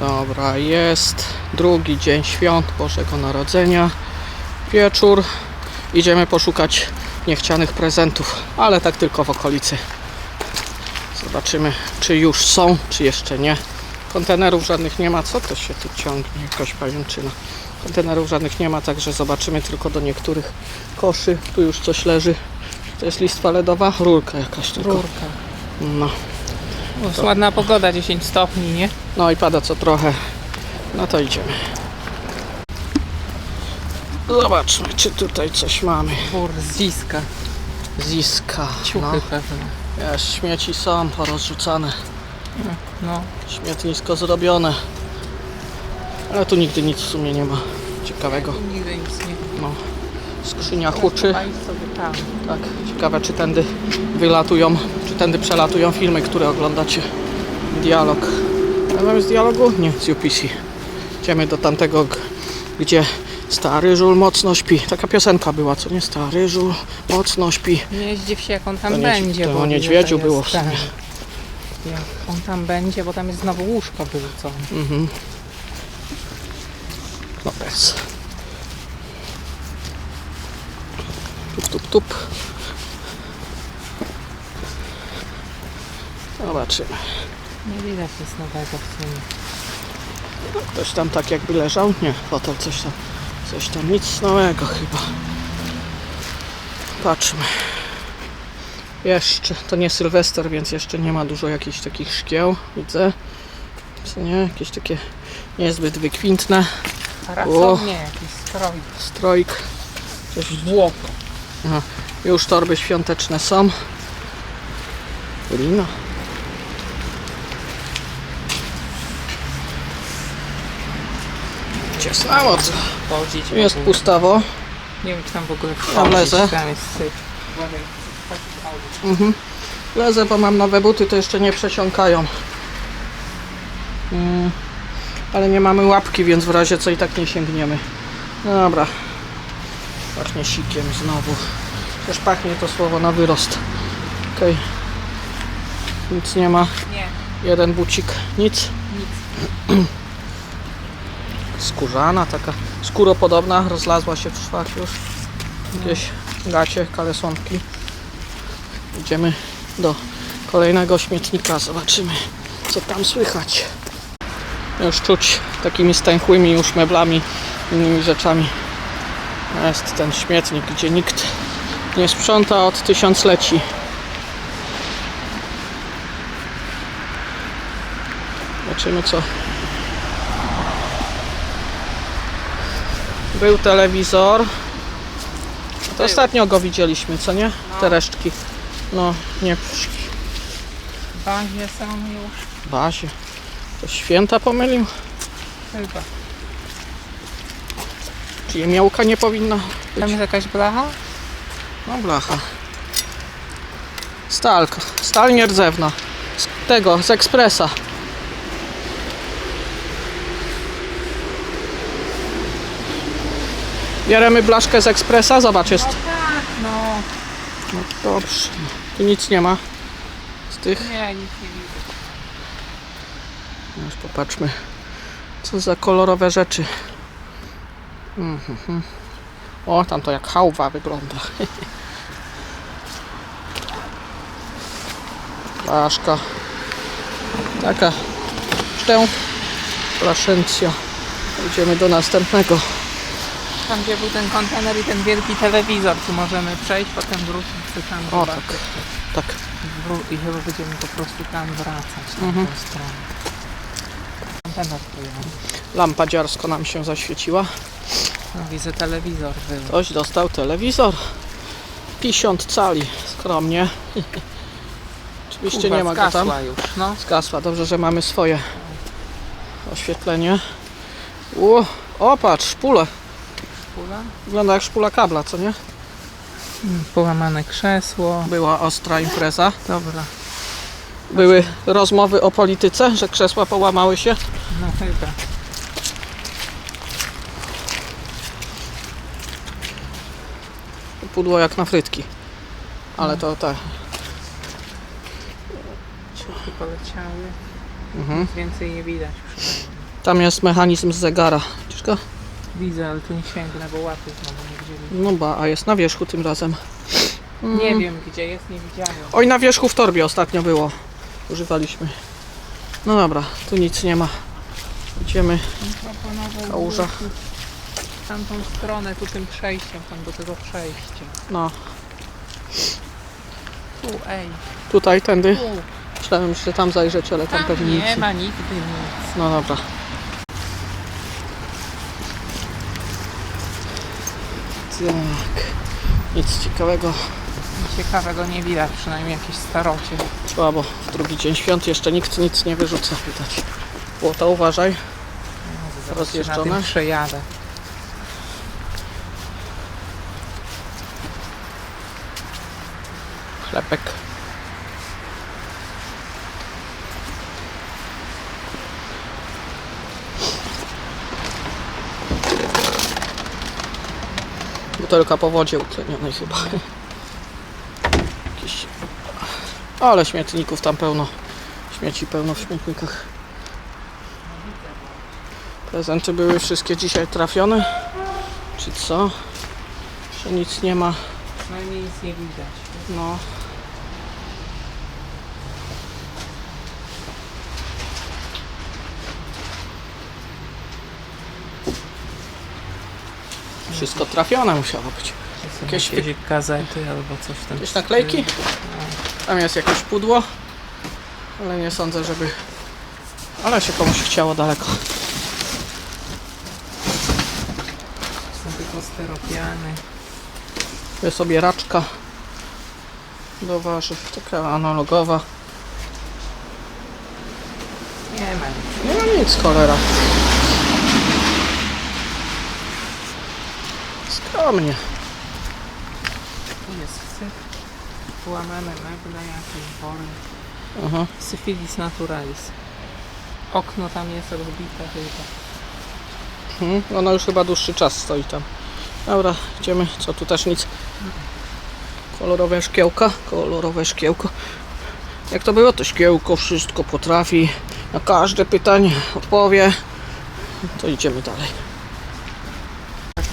Dobra, jest drugi dzień świąt Bożego Narodzenia. Wieczór. Idziemy poszukać niechcianych prezentów, ale tak tylko w okolicy. Zobaczymy, czy już są, czy jeszcze nie. Kontenerów żadnych nie ma. Co to się tu ciągnie? Jakaś pajęczyna. Kontenerów żadnych nie ma, także zobaczymy tylko do niektórych koszy. Tu już coś leży. To jest listwa ledowa? Rurka jakaś tylko. Rurka. No. Jest ładna pogoda, 10 stopni, nie? No i pada co trochę. No to idziemy. Zobaczmy, czy tutaj coś mamy. Bur ziska. Ziska. Ciuchy No. pewne. Śmieci są porozrzucane. No, Śmietnisko zrobione. Ale tu nigdy nic w sumie nie ma ciekawego. nigdy nic nie No. Skrzynia huczy. Tak, ciekawe czy tędy wylatują, czy tędy przelatują filmy, które oglądacie. Dialog. A zamiast dialogu? Nie, z UPC. Idziemy do tamtego, gdzie stary żul mocno śpi. Taka piosenka była, co nie? Stary żul mocno śpi. Nie zdziw się, jak on tam To nie- będzie. to bo o wie, niedźwiedziu było w sumie. Jak on tam będzie, bo tam jest znowu łóżko wyrzucone. Mhm. No bez. Tup, tup. Zobaczymy. Nie widać nic nowego w sumie. Ktoś tam tak jakby leżał? Nie, fotel coś tam. Coś tam, nic nowego chyba. Patrzmy. Jeszcze, to nie Sylwester, więc jeszcze nie ma dużo jakichś takich szkieł, widzę. Co nie, jakieś takie niezbyt wykwintne. Pracownie jakiś stroj. Strojk. Coś Błoko. Już torby świąteczne są. Lina. Ciasna moc. Chodzić. Tu jest pustawo. Nie wiem, czy tam w ogóle Tam lezę. Tam jest syf. Mhm. Lezę, bo mam nowe buty, to jeszcze nie przesiąkają. Mm. Ale nie mamy łapki, więc w razie co i tak nie sięgniemy. No Dobra. Pachnie sikiem znowu. Też pachnie to słowo na wyrost. Okej. Nic nie ma. Nie, Jeden bucik. Nic. nic. Skórzana taka. Skóropodobna. Rozlazła się w szwach już. Jakieś gacie, kalesonki. Idziemy do kolejnego śmietnika. Zobaczymy, co tam słychać. Już czuć takimi stęchłymi już meblami, innymi rzeczami. Jest ten śmietnik, gdzie nikt nie sprząta od tysiącleci. Zobaczymy, co Był telewizor. To ostatnio go widzieliśmy, co nie? Te resztki. No, nie w Bazie są już. bazie. To święta pomylił? Chyba. Jemiołka nie powinna Tam być? jest jakaś blacha? No blacha. Stalka. Stal nierdzewna. Z tego, z ekspresa. Bierzemy blaszkę z ekspresa? Zobacz, jest. tak, no. No dobrze. Tu nic nie ma. Z tych. Nie, nic nie widzę. Już popatrzmy, co za kolorowe rzeczy. Mhm. O, tam to jak hałwa wygląda. Blaszka. Taka szczę. Plaszencja. Idziemy do następnego. Tam gdzie był ten kontener i ten wielki telewizor, tu możemy przejść, potem wrócić czy tam O. Tak. Wró- I chyba będziemy po prostu tam wracać na Mhm. tą stronę. Kontener pojechał. Lampa dziarsko nam się zaświeciła. No widzę telewizor był. Ktoś dostał telewizor. 50 cali. Skromnie. Oczywiście Kurwa, nie ma go tam. zgasła już, no. Zgasła. Dobrze, że mamy swoje oświetlenie. O, o patrz, szpule. Pula. Wygląda jak szpula kabla, co nie? Połamane krzesło. Była ostra impreza. Dobra, Były rozmowy o polityce, że krzesła połamały się. no chyba. Pudło jak na frytki. Ale to tak. Ciuchy poleciały. Mhm. Więcej nie widać. Tam jest mechanizm z zegara. Widzisz go? Widzę, ale tu nie sięgnę, bo łapy znowu nie wzięli. No ba, a jest na wierzchu tym razem. Nie Mm. wiem gdzie jest, nie widziałem. Oj, na wierzchu w torbie ostatnio było. Używaliśmy. No dobra, tu nic nie ma. Idziemy. Kałuża. W tamtą stronę, tu tym przejściem, tam do tego przejścia. No, Tu, ej, tutaj, tędy. tu. Myślałem, że tam zajrzeć, ale tam Tam pewnie nic. nie ma nigdy nic. No dobra. Tak. Nic ciekawego. Nic ciekawego nie widać, przynajmniej jakieś starocie. Słabo. W drugi dzień świąt jeszcze nikt nic nie wyrzuca, widać. Płota, uważaj. Na Rozjeżdżone? tym przejadę. Chlebek. Butelka po wodzie utlenionej chyba. Jakiś... Ale śmietników tam pełno. Śmieci pełno w śmietnikach. Prezenty były wszystkie dzisiaj trafione? Czy co? Czy nic nie ma? Przynajmniej nic nie widać. No. Wszystko trafione musiało być. Jakieś- jakieś gazety albo coś tam. Jakieś naklejki? Tam jest jakieś pudło, ale nie sądzę, żeby... Ale się komuś chciało daleko. Są tylko steropiany. Jest sobie raczka do warzyw, taka analogowa. Nie ma nic. Nie ma nic, cholera. Skromnie. Tu jest syf. Połamane meble, jakieś wory. Aha. Syfilis naturalis. Okno tam jest rozbite chyba. Mhm. Ona już chyba dłuższy czas stoi tam. Dobra, idziemy. Co tu też nic. Kolorowe szkiełka. Kolorowe szkiełko. Jak to było? To szkiełko wszystko potrafi. Na każde pytanie odpowie. To idziemy dalej.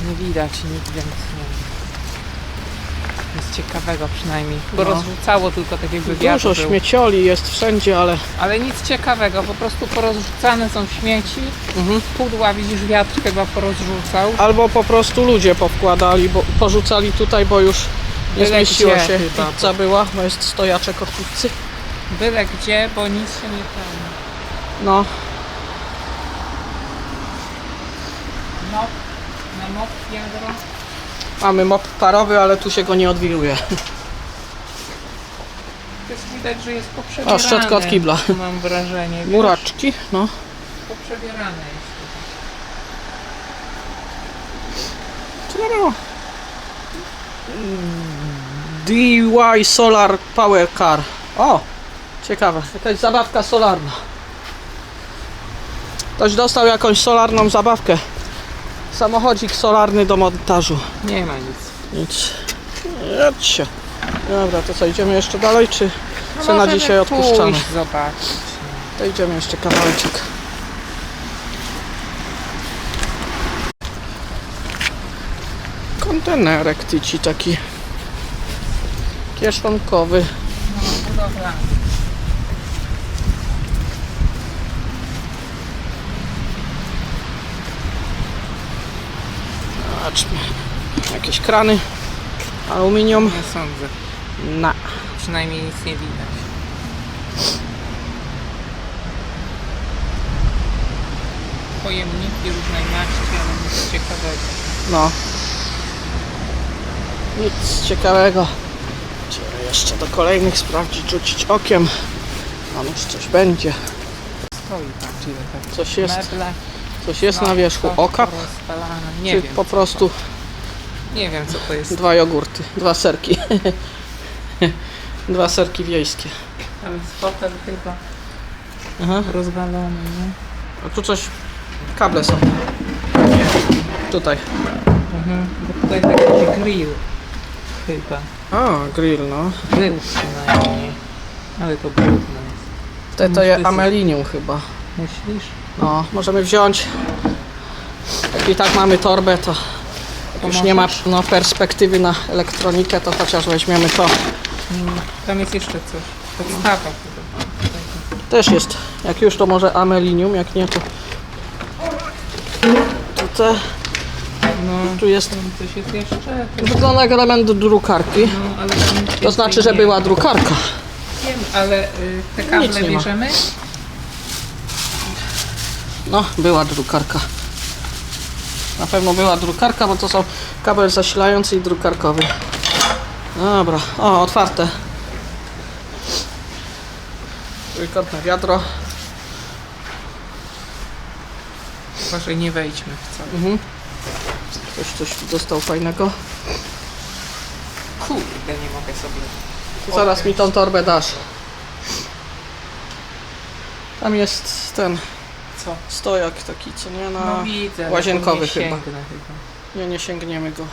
Nie widać nic więc nie Nic ciekawego przynajmniej. Bo No. rozrzucało tylko tak jakby wiatr Dużo był. śmiecioli jest wszędzie, ale Ale nic ciekawego, po prostu porozrzucane są śmieci. mhm. Pudła widzisz wiatr chyba porozrzucał. albo po prostu ludzie powkładali, bo porzucali tutaj, bo już nie Byle zmieściło się. chyba, Pizza była, bo jest stojaczek od pizzy. Byle gdzie, bo nic się nie pełni. No, Mop, na mop wiadro. mamy mop parowy, ale tu się go nie odwiluje. Jest widać, że jest poprzebierane. O, szczotka od kibla. Mam wrażenie. wiesz? Muraczki, no. Poprzebierane jest. Co to było? DY Solar Power Car. O, ciekawe, jakaś zabawka solarna. Ktoś dostał jakąś solarną zabawkę. Samochodzik solarny do montażu. Nie ma nic. Nic. Jedźcie. Dobra, to co, idziemy jeszcze dalej, czy co na dzisiaj odpuszczamy? pójść zobaczyć. To idziemy jeszcze kawałeczek. Kontenerek tyci taki kieszonkowy. No, budowlany. Zobaczmy. Jakieś krany. Aluminium. Nie sądzę. Na. Przynajmniej nic nie widać. Pojemniki różnej maści, ale nic ciekawego. No. Nic ciekawego. Idziemy jeszcze do kolejnych sprawdzić, rzucić okiem. Tam już coś będzie. Stoi tam, tak. Coś jest, Meble. Coś jest no, na wierzchu. to Okap. porozpalane. Nie Czy wiem. po prostu To. Nie wiem co to jest. dwa jogurty, dwa serki. dwa serki wiejskie. Tam jest fotel chyba Aha. rozwalony, nie? A tu coś, kable są. Tutaj. Mhm. Bo tutaj taki grill chyba. A, grill, no. Był przynajmniej. Ale to brudne jest. To Muszę jest amelinium chyba. Myślisz? No, możemy wziąć. Jak i tak mamy torbę, to już nie ma no, perspektywy na elektronikę, to chociaż weźmiemy to. Mm, Tam jest jeszcze coś. Podstawa. Też jest. Jak już to może amelinium, jak nie to. Tutaj No, tu jest. tam coś jest jeszcze. To, Wygląda jak element drukarki. no, ale tam To więcej znaczy, że nie była drukarka. Wiem, ale y, te kable Nic nie ma. bierzemy? No, była drukarka. Na pewno była drukarka, bo to są kabel zasilający i drukarkowy. Dobra, o, otwarte. Trójkątne wiadro. Uważaj, nie wejdźmy w co. Mhm. Ktoś coś tu dostał fajnego. Kurde, nie mogę sobie. Zaraz mi tą torbę dasz. Tam jest ten Co? stojak taki, co nie? Na... No widzę. ale łazienkowy nie chyba. sięgnę chyba. Nie, nie sięgniemy go.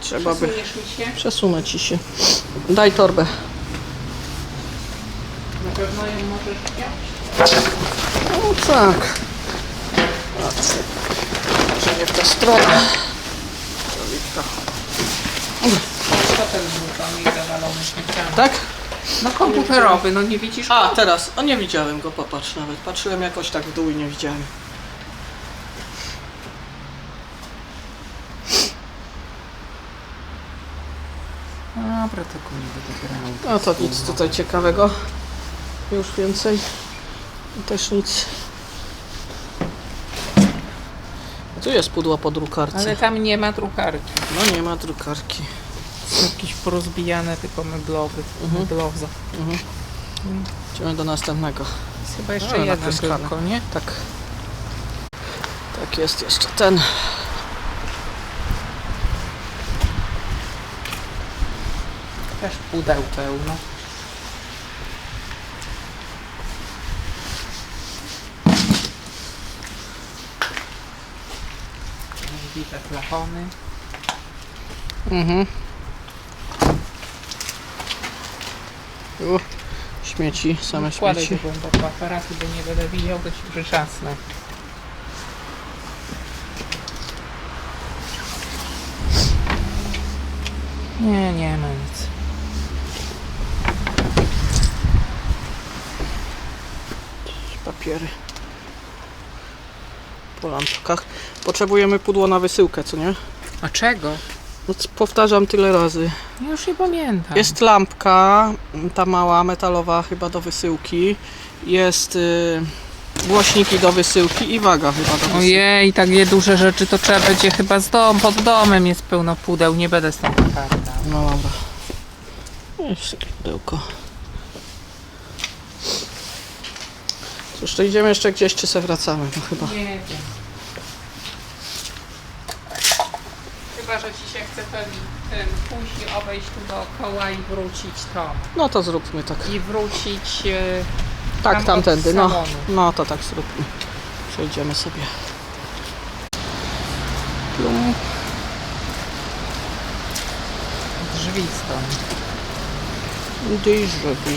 Trzeba by... Przesuniesz mi się? Przesunę ci się. Daj torbę. Na pewno ją możesz wziąć? No tak. Może nie w tę stronę. Przelicka. Co ten złuczony i zawalony śmieciami? Tak? No komputerowy, no nie widzisz? A, teraz. O, nie widziałem go, popatrz nawet. Patrzyłem jakoś tak w dół i nie widziałem. Dobra, to go nie będę grał. No to nic tutaj ciekawego. Już więcej. Też nic. Tu jest pudło po drukarce. Ale tam nie ma drukarki. No nie ma drukarki. Jakieś porozbijane, tylko meblowy. Mhm. Mebloza. Mhm. Idziemy do następnego. Jest chyba jeszcze A, jeden tylko, nie? Tak. Tak jest jeszcze ten. Też pudeł pełno. Bite flachony. Mhm. U, śmieci, same Wkładaj śmieci. to głęboko aparatu, bo nie będę widział, to ci przyczasnę. Nie, nie ma nic. Papiery. Po lampkach. Potrzebujemy pudło na wysyłkę, co nie? A czego? No, c- powtarzam tyle razy. Ja Już nie pamiętam. Jest lampka, ta mała, metalowa chyba do wysyłki. Jest y, głośniki do wysyłki i waga chyba do wysyłki. Ojej, takie duże rzeczy to trzeba będzie chyba z dom, pod domem jest pełno pudeł, nie będę stąd karta. No dobra. Jeszcze pudełko. Cóż, to idziemy jeszcze gdzieś, czy se wracamy? No chyba. Nie wiem. Chyba, że ci się chce ten, ten i obejść tu dookoła i wrócić to. No to zróbmy tak. I wrócić e, Tak, Tam od tamtędy, no. salonu. No to tak zróbmy. Przejdziemy sobie. Plum. drzwi stąd. Drzwi.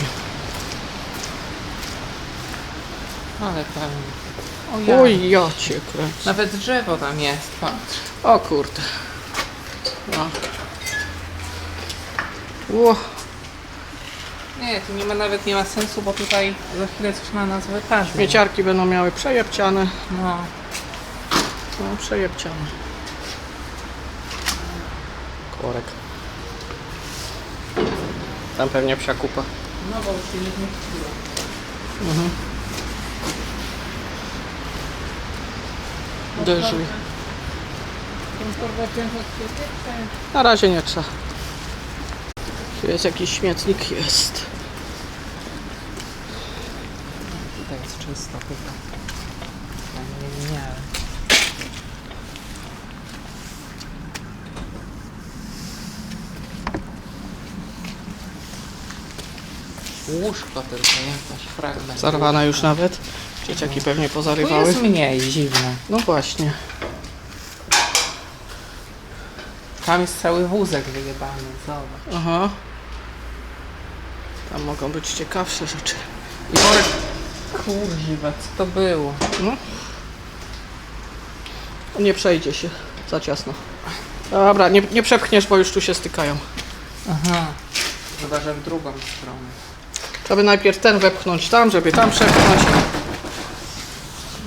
Ale pełno. O ja. Oj, ja cię kręcę. Nawet drzewo tam jest, patrz. O kurde. No. Ło. Nie, tu nie ma nawet nie ma sensu, bo tutaj za chwilę coś na nas wykaże. Śmieciarki będą miały przejebciane. No. No, przejebciane. Korek. Tam pewnie psia kupa. No bo już się nie zmieściło. Mhm. Czy- Na razie nie trzeba. Tu jest jakiś śmietnik, jest. Tutaj jest czysto chyba. Ja nie miałem. Łóżko tylko jakaś fragment. Zarwane już nawet. Dzieciaki pewnie Tu pozarywały. jest mniej dziwne. No właśnie. Tam jest cały wózek wyjebany, zobacz. Aha. Mogą być ciekawsze rzeczy. I worek. Kurwa, co to było? Nie przejdzie się za ciasno. Dobra, nie, nie przepchniesz, bo już tu się stykają. Aha. Chyba, że w drugą stronę. Trzeba by najpierw ten wepchnąć tam, żeby tam przepchnąć.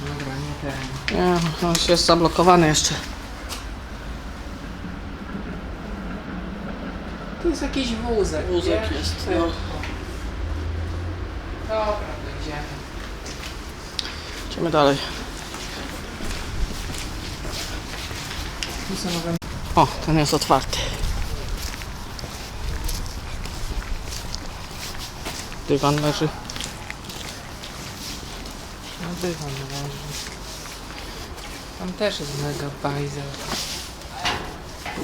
Dobra, nie ten. Nie, on jest zablokowany jeszcze. Tu jest jakiś wózek. Wózek wiesz? jest, no. Dobra. Idziemy dalej. O, ten jest otwarty. Dywan leży. No dywan leży. Tam też jest mega bajzel.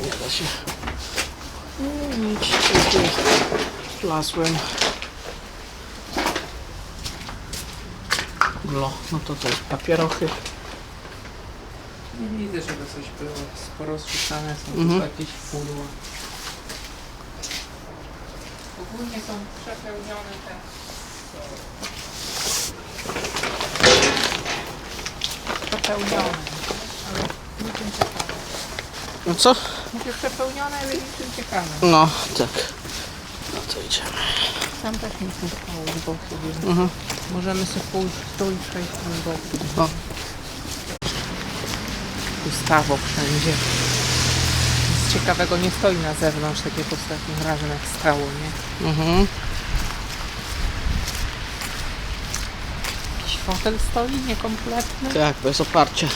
Nie da się. Nic, wlazłem. No to to jest papierochy. Nie widzę, żeby coś było. Porozrzucane są Mhm. tu jakieś pudła. Ogólnie są przepełnione te... Przepełnione. Ale niczym ciekawe. No co? Mówię przepełnione, ale niczym ciekawe. No, tak. No to idziemy. Tam też nic nie stało z boku, więc Mhm. Możemy sobie pójść, tu i przejść tam boku. O. Ustawo wszędzie. Nic ciekawego nie stoi na zewnątrz, tak jak ostatnim razem jak stało, nie? Mhm. Jakiś fotel stoi niekompletny. Tak, bez oparcia.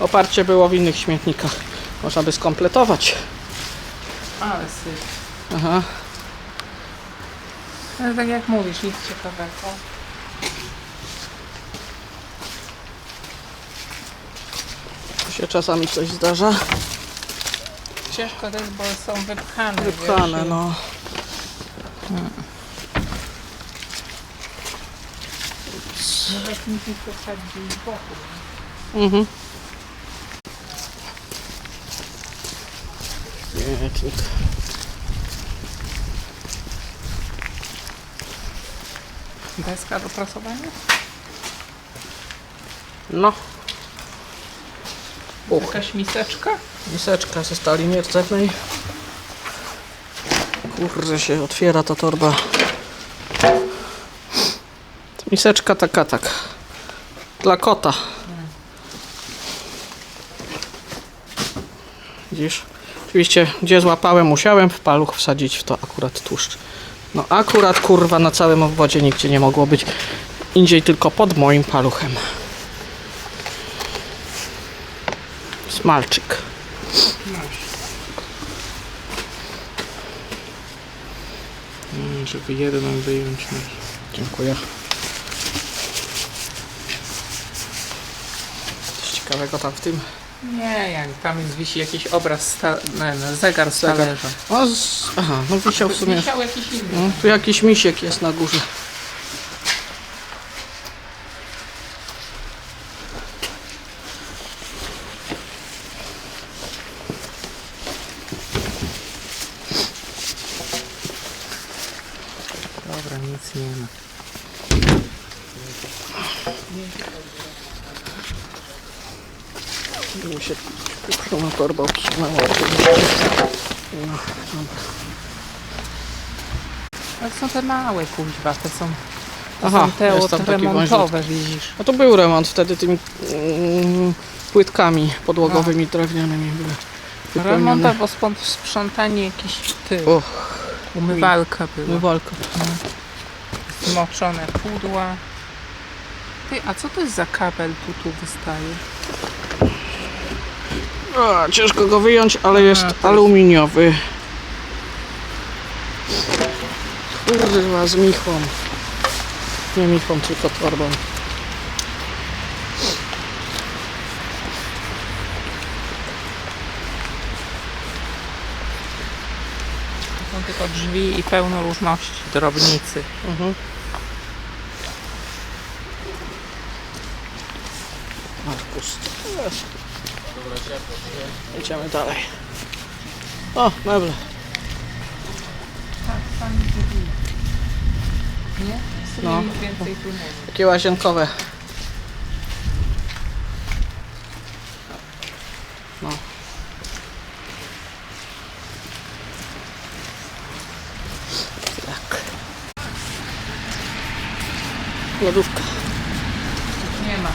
Oparcie było w innych śmietnikach. Można by skompletować. Ale syf. Aha. Ale tak jak mówisz, nic ciekawego. Się czasami coś zdarza. Ciężko też, bo są wypchane. Wypchane, wiesz, no. Nawet nic nie słychać gdzieś z boku. Mhm. Śmietnik. Deska do prasowania? No. Uch. Jakaś miseczka? Miseczka ze stali nierdzewnej. Kurde się otwiera ta torba. Miseczka taka tak. Dla kota. Widzisz? Oczywiście gdzie złapałem musiałem w paluch wsadzić w to akurat tłuszcz. No akurat kurwa na całym obwodzie nigdzie nie mogło być. Indziej tylko pod moim paluchem. Smalczyk. Mm, żeby jedną wyjąć. Dziękuję. Coś ciekawego tam w tym. Nie, jak tam jest wisi jakiś obraz, sta- nie, no, zegar z talerza. O, z... Aha, no wisiał w sumie. Wisiał jakiś inny. No, tu jakiś misiek jest na górze. Dobra, nic nie ma. Mi się pieprzona torba obsunęła. No, dobra. Ale są te małe kuźwa, te są, to Aha, są te jest od tam taki remontowe, widzisz. No to był remont wtedy tymi mm, płytkami podłogowymi drewnianymi były. wypełnione. Remont albo spą- sprzątanie jakiś ty, Och, umywalka była. wywalka. Zmoczone pudła. Ty, a co to jest za kabel tu, tu wystaje? A, ciężko go wyjąć, ale jest to jest- aluminiowy. Kurwa, z michą. Nie michą, tylko torbą. To są tylko drzwi i pełno różności, drobnicy. Mhm. Jest. Idziemy dalej. O, meble. Tak. Nie? No. Więcej tu. Takie łazienkowe. No. Tak. Lodówka.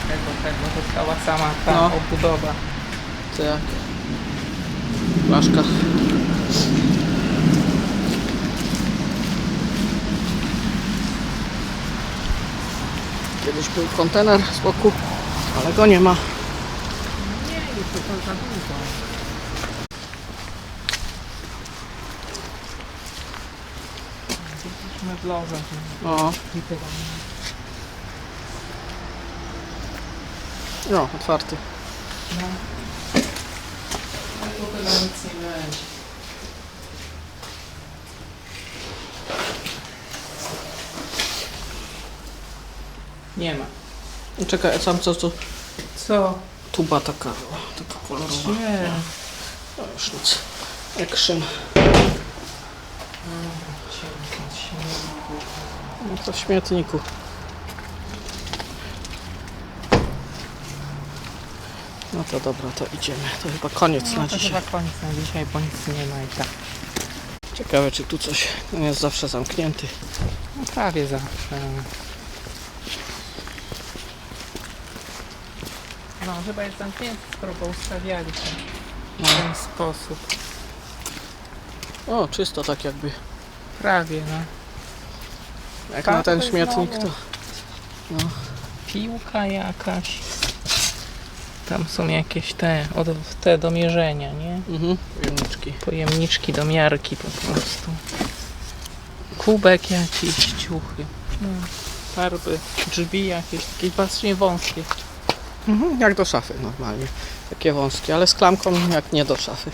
Tego, tego. Została sama ta No. obudowa. Tak. Flaszka. Kiedyś był kontener z boku, ale go nie ma. Nie, już to za dużo. Jakieś meblowe. O, I tyle. No, otwarty. No. Ale tu chyba nic nie będzie. Nie ma. Czekaj, a tam co, co? Co? Tuba taka, taka kolorowa. Nie. No już nic. Action. No to w śmietniku. To dobra, to idziemy. To chyba koniec No na to dzisiaj. chyba koniec na dzisiaj, bo nic nie ma i tak. Ciekawe, czy tu coś on jest zawsze zamknięty. No prawie zawsze. No chyba jest zamknięty, skoro go ustawialiśmy No. w ten sposób. O, czysto tak jakby. Prawie, no. Jak na ten śmietnik to. znowu. Piłka jakaś. Tam są jakieś te, od, te do mierzenia, nie? Mhm, pojemniczki. Pojemniczki do miarki po prostu. Kubek jakiś, ciuchy. No, farby, drzwi jakieś, takie patrznie wąskie. Mhm, jak do szafy normalnie. Takie wąskie, ale z klamką jak nie do szafy.